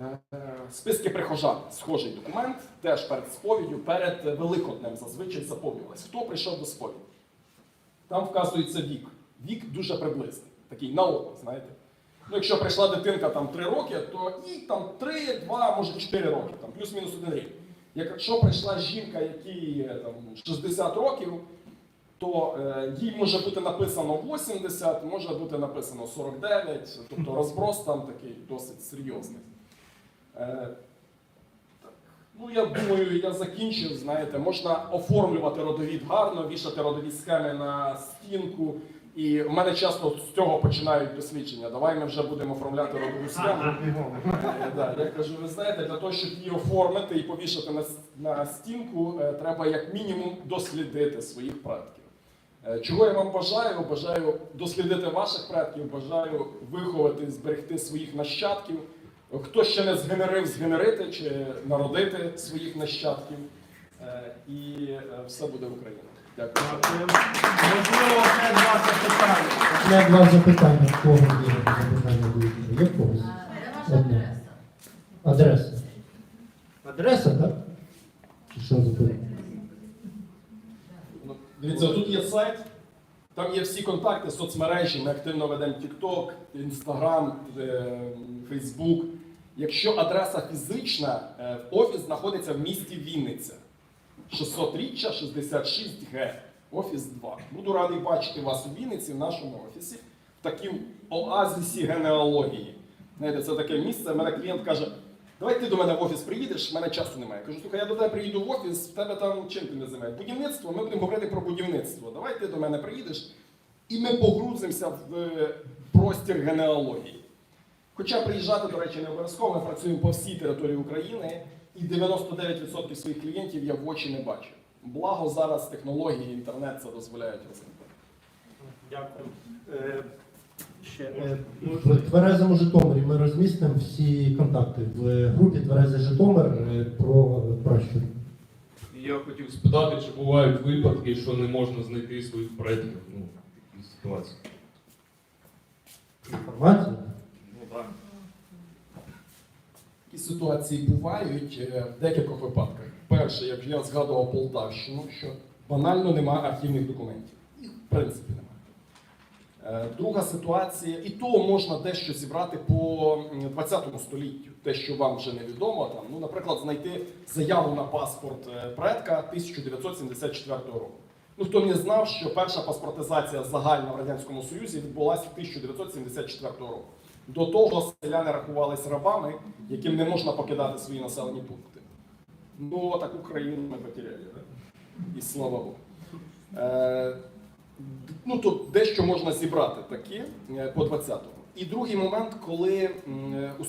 Е, Списки прихожан, схожий документ, теж перед сповіддю, перед Великоднем зазвичай заповнювалось. Хто прийшов до сповіді? Там вказується вік. Вік дуже приблизний, такий на око, знаєте. Ну, якщо прийшла дитинка там 3 роки, то і там 3, 2, може 4 роки, там плюс-мінус один рік. Якщо прийшла жінка, якій е, там 60 років, то е, їй може бути написано 80, може бути написано 49, тобто розброс там такий досить серйозний. Е. Ну, я думаю, я закінчив. Знаєте, можна оформлювати родовід гарно, вішати родові схеми на стінку. І в мене часто з цього починають дослідження. Давай ми вже будемо оформляти родову схему. Е, да, я кажу, ви знаєте, для того, щоб її оформити і повішати на, на стінку, е, треба як мінімум дослідити своїх предків. Чого я вам бажаю? Бажаю дослідити ваших предків, бажаю виховати, зберегти своїх нащадків. Хто ще не згенерив, згенерити чи народити своїх нащадків. Е, І е, все буде Україна. Дякую. Дякую. Можливо. Я два запитання. В кого є запитання будуть? Є в когось? Одне. адреса? Адреса. Адреса, так? Чи що запитання? Ну, Дивіться, тут є сайт, там є всі контакти, соцмережі. Ми активно ведемо TikTok, Instagram, е, Facebook. Якщо адреса фізична, е, офіс знаходиться в місті Вінниця. 600 річчя 66 Г. Офіс 2. Буду радий бачити вас у Вінниці, в нашому офісі, в такій оазисі генеалогії. Знаєте, це таке місце. Мене клієнт каже: давай ти до мене в офіс приїдеш, в мене часу немає. Кажу, слухай, я до тебе приїду в офіс, в тебе там чим ти не? Будівництво, ми будемо говорити про будівництво. Давай ти до мене приїдеш, і ми погрузимося в е, простір генеалогії. Хоча приїжджати, до речі, не обов'язково, ми працюємо по всій території України, і 99% своїх клієнтів я в очі не бачу. Благо зараз технології, інтернет це дозволяють розробити. Дякую. Е, Ще В. Тверезому Житомирі ми розмістимо всі контакти в групі Тверезий Житомир е, про пращур. Я хотів спитати, чи бувають випадки, що не можна знайти своїх предків ну, в такій ситуації. Інформацію. Ну так. Такі ситуації бувають е, в декількох випадках. Перше, як я згадував Полтавщину, що банально немає архівних документів. Їх в принципі немає. Е, Друга ситуація, і то можна дещо зібрати по 20 століттю, те, що вам вже невідомо. Там, ну, наприклад, знайти заяву на паспорт е, предка 1974 року. Ну, хто не знав, що перша паспортизація загальна в Радянському Союзі відбулася 1974 року. До того селяни рахувалися рабами, яким не можна покидати свої населені пункти. Ну, таку країну ми потеряли, да? і слава Богу. Ну, тут дещо можна зібрати таке по 20-му. І другий момент, коли усе